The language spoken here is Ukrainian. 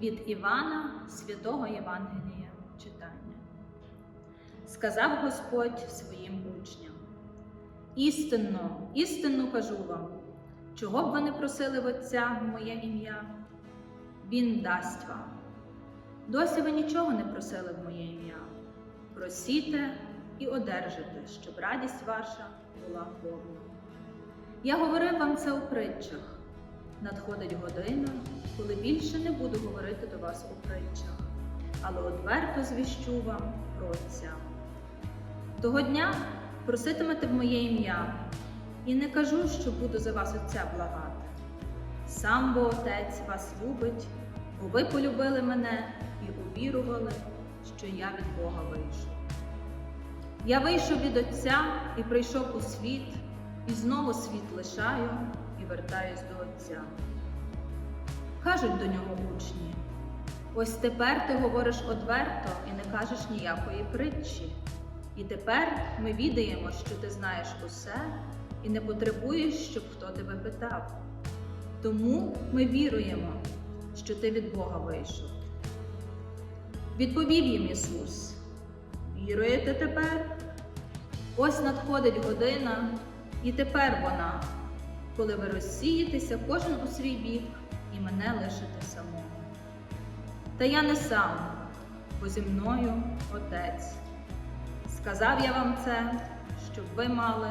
Від Івана Святого Євангелія читання. Сказав Господь своїм учням: Істинно, істинно кажу вам, чого б ви не просили в Отця в моє ім'я, Він дасть вам. Досі ви нічого не просили в моє ім'я. Просіте і одержите, щоб радість ваша була повна. Я говорив вам це у притчах. Надходить година, коли більше не буду говорити до вас у притчах, але одверто звіщу вам про Отця. Того дня проситимете в моє ім'я, і не кажу, що буду за вас Отця благати. Сам бо Отець вас любить, бо ви полюбили мене і увірували, що я від Бога вийшов. Я вийшов від Отця і прийшов у світ, і знову світ лишаю і вертаюсь до Отця. Кажуть до нього учні: ось тепер ти говориш одверто і не кажеш ніякої притчі. І тепер ми відаємо, що ти знаєш усе і не потребуєш, щоб хто тебе питав. Тому ми віруємо, що ти від Бога вийшов. Відповів їм Ісус: Віруєте тепер? Ось надходить година, і тепер вона, коли ви розсієтеся кожен у свій бік і мене лишите самого. Та я не сам, бо зі мною Отець. Сказав я вам це, щоб ви мали